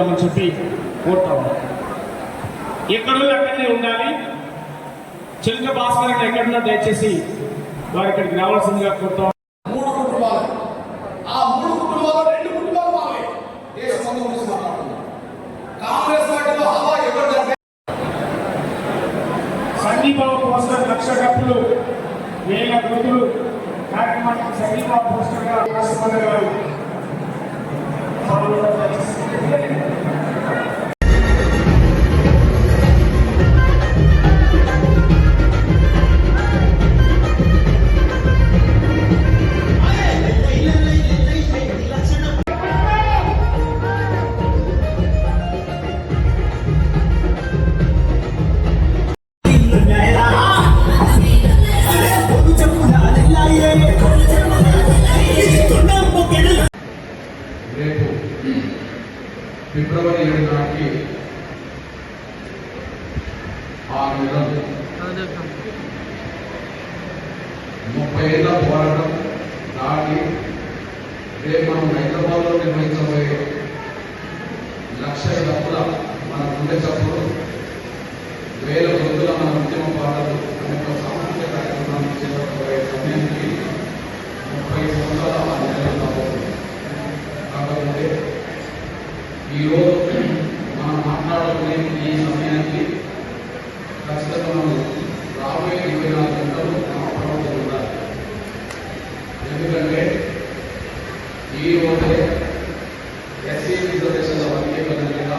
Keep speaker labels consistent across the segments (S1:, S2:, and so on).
S1: చేద్దామని చెప్పి కోరుతా ఉన్నాం ఎక్కడో అక్కడనే ఉండాలి. చిలక భాస్కర్ రెడ్డి ఎక్కడున్నా దయచేసి వారు ఇక్కడికి రావాల్సిందిగా కోరుతా
S2: మూడు కుటుంబాలు. ఆ మూడు కుటుంబాలు రెండు కుటుంబాలు మావే. దేశం కాంగ్రెస్ పార్టీలో హవా ఎవరు
S1: సందీపావ పోస్టర్ లక్ష కప్పులు వేల కార్యక్రమానికి పోస్టర్ గారు రాష్ట్రపతి గారు
S3: ఫిబ్రవరి ఏడు నాటికి ఆరు నెలలు. ముప్పై ఏళ్ళ పోరాటం దాటి రేపు మనం హైదరాబాద్లో నిర్వహించబోయే లక్ష డబ్బుల మన గుండె చప్పుడు వేల వృద్ధుల మన ఉద్యమ పాటలు అనేక సామాజిక సాంస్కృతిక కార్యక్రమాన్ని చేపట్టబోయే సమయానికి ముప్పై సంవత్సరాల ఆ నెలలు కాబోతుంది కాకపోతే ఈరోజు మనం మాట్లాడుకునే ఈ సమయానికి ఖచ్చితంగా మనం రాబోయే ఇరవై నాలుగు గంటలు మనం అప్రమత్తం ఉండాలి ఎందుకంటే ఈ రోజే ఎస్సీ రిజర్వేషన్ల వర్గీకరణ మీద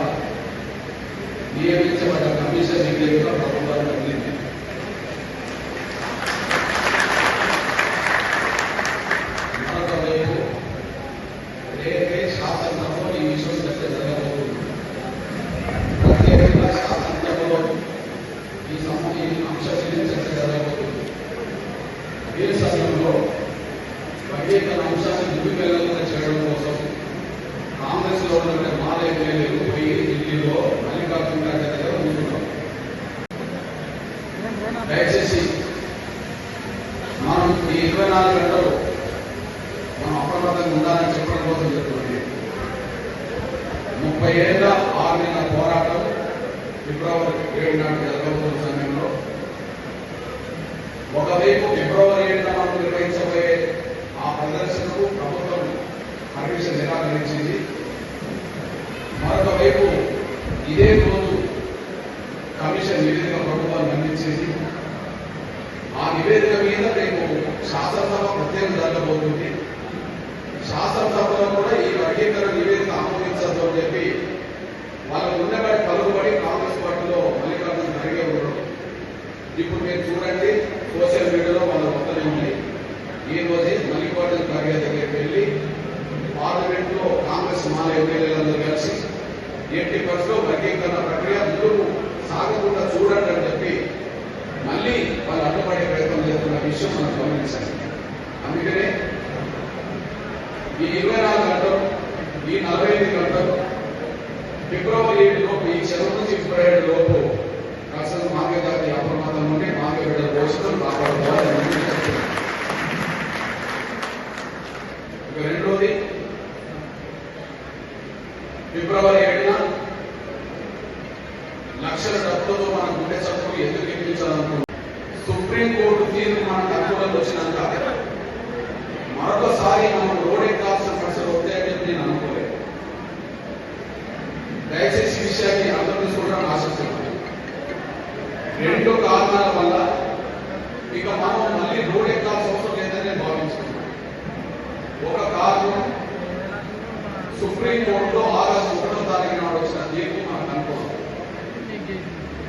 S3: నియమించబడ్డ కమిషన్ నివేదిక ప్రభుత్వానికి అందింది మరొక వైపు రేపే శాసనసభలో ఈ విషయం చర్చ జరగబోతుంది ప్రత్యేకంగా శాసనసభలో ఈ సమ అదే సమయంలో వర్గీకరణ అంశాన్ని ముందుకు వెళ్ళకుండా చేయడం కోసం కాంగ్రెస్లో ఉన్న మాల ఎమ్మెల్యేలు పోయి ఢిల్లీలో మల్లికార్జున దగ్గర దయచేసి మనం ఈ ఇరవై నాలుగు గంటలు మనం అప్రమత్తంగా ఉండాలని చెప్పడం కోసం చెప్తుంది ముప్పై ఏళ్ళ ఆరు నెలల పోరాటం ఫిబ్రవరి ఏడు నాటి జరగబోతున్న సమయంలో ఒకవైపు ఫిబ్రవరి ఏడు మనం నిర్వహించబోయే ఆ ప్రదర్శనకు ప్రభుత్వం పర్మిషన్ నిరాకరించింది మరొక వైపు ఇదే రోజు కమిషన్ నివేదిక ప్రభుత్వాన్ని అందించింది? ఆ నివేదిక మీద రేపు శాసనసభ ప్రత్యేకం జరగబోతుంది. శాసనసభలో కూడా ఈ వర్గీకరణ నివేదిక ఆమోదించద్దు అని చెప్పి వాళ్ళకు ఉన్నబడి పలుకుబడి కాంగ్రెస్ పార్టీలో మల్లికార్జున ఖర్గే ఉండడం ఇప్పుడు మీరు చూడండి సోషల్ మీడియాలో వాళ్ళ వస్తూనే ఉన్నాయి ఈ రోజే మల్లికార్జున ఖర్గే దగ్గరికి వెళ్ళి పార్లమెంట్లో కాంగ్రెస్ మాల ఎమ్మెల్యేలందరూ కలిసి ఎట్టి పరిస్థితిలో వర్గీకరణ ప్రక్రియ ముందుకు సాగకుండా చూడండి అని చెప్పి మళ్ళీ వాళ్ళు అడ్డుపడే ప్రయత్నం చేస్తున్న విషయం మనం గమనించాలి. అందుకనే ఈ ఇరవై నాలుగు గంటలు ఈ నలభై ఐదు గంటలు ఫిబ్రవరి ఏడు లోపు ఈ చివరి నుంచి ఫిబ్రవరి ఏడు లోపు కాస్త మాకే జాతి అప్రమాదం నుండి మాకే బిడ్డల పోషణలు కాపాడుకోవాలని రెండు ఇక రెండోది ఫిబ్రవరి ఏడున లక్షల డబ్బులతో మన గుండె చప్పుడు ఎందుకు ఇప్పించాలనుకున్నాం సుప్రీంకోర్టు తీర్పు మన తక్కువలోకి వచ్చినాక మరొకసారి మనం రోడ్ ఎక్కాల్సిన పరిస్థితులు వస్తాయని నేను అనుకోలేదు. దయచేసి విషయాన్ని అర్థం చేసుకోవడం ఆశిస్తున్నాను. రెండు కారణాల వల్ల ఇక మనం మళ్ళీ రోడ్ ఎక్కాల్సిన అవసరం లేదని నేను భావించుకున్నాను. ఒక కారణం సుప్రీంకోర్టులో ఆగస్టు ఒకటో తారీఖు నాడు వచ్చిన తీర్పు మనం అనుకోవాలి.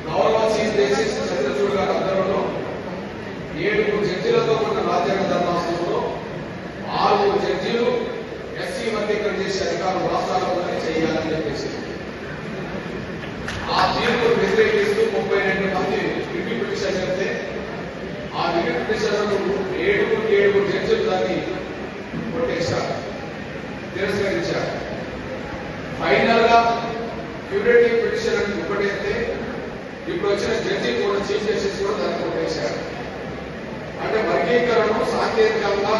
S3: గౌరవ చీఫ్ జస్టిస్ చంద్రచూడ్ గారి ఆధ్వర్యంలో ఏడుగురు జడ్జీలతో ఉన్న రాజ్యాంగ ధర్మాసనంలో ఆరుగురు జడ్జీలు ఎస్సీ వర్గీకరణ చేసే అధికారులు రాష్ట్రాలలోనే చేయాలని చెప్పేసి ఆ తీర్పు వ్యతిరేకిస్తూ ముప్పై రెండు మంది రివ్యూ పిటిషన్ చెప్తే ఆ రివ్యూ పిటిషన్ ఏడుగురు ఏడుగురు జడ్జీలు దాన్ని కొట్టేశారు తిరస్కరించారు. ఫైనల్గా క్యూరేటివ్ పిటిషన్ అని ఒకటైతే ఇప్పుడు వచ్చిన జడ్జి కూడా చీఫ్ జస్టిస్ కూడా దాన్ని కొట్టేశారు. అంటే వర్గీకరణ సాంకేతికంగా